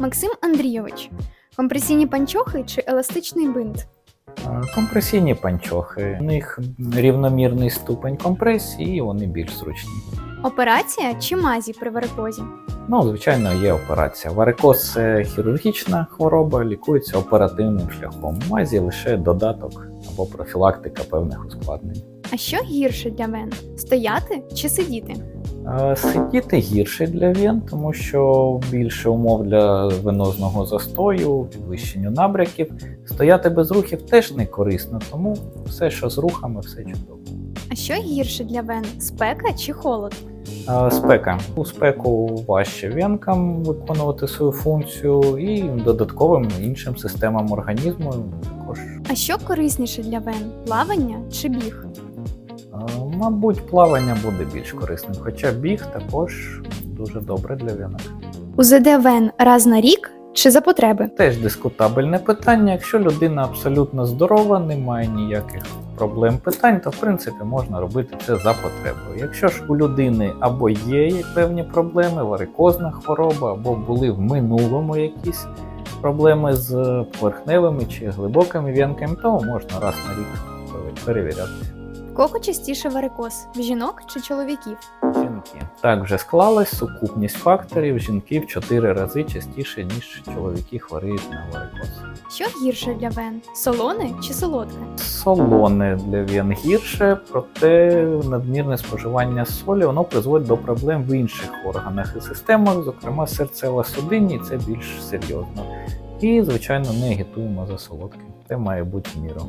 Максим Андрійович, компресійні панчохи чи еластичний бинт? Компресійні панчохи. У них рівномірний ступень компресії, і вони більш зручні. Операція чи мазі при варикозі? Ну, звичайно, є операція. Варикоз це хірургічна хвороба, лікується оперативним шляхом. Мазі лише додаток або профілактика певних ускладнень. А що гірше для вен? Стояти чи сидіти? Сидіти гірше для вен, тому що більше умов для венозного застою, підвищенню набряків. Стояти без рухів теж не корисно, тому все, що з рухами, все чудово. А що гірше для вен? Спека чи холод? Е, Спека. У спеку важче венкам виконувати свою функцію і додатковим іншим системам організму також. А що корисніше для вен? Плавання чи біг? Е, Мабуть, плавання буде більш корисним, хоча біг також дуже добре для венок. УЗД вен раз на рік чи за потреби? Теж дискутабельне питання. Якщо людина абсолютно здорова, не має ніяких проблем питань, то в принципі можна робити це за потребою. Якщо ж у людини або є певні проблеми, варикозна хвороба, або були в минулому якісь проблеми з поверхневими чи глибокими венками, то можна раз на рік перевіряти. Кого частіше варикоз? В жінок чи чоловіків? Жінки. Так вже склалась сукупність факторів. Жінки в 4 рази частіше, ніж чоловіки хворіють на варикоз. Що гірше для вен? Солоне чи солодке? Солоне для вен гірше, проте надмірне споживання солі воно призводить до проблем в інших органах і системах, зокрема серцево-судинні, це більш серйозно. І, звичайно, не агітуємо за солодке. Це має бути міру.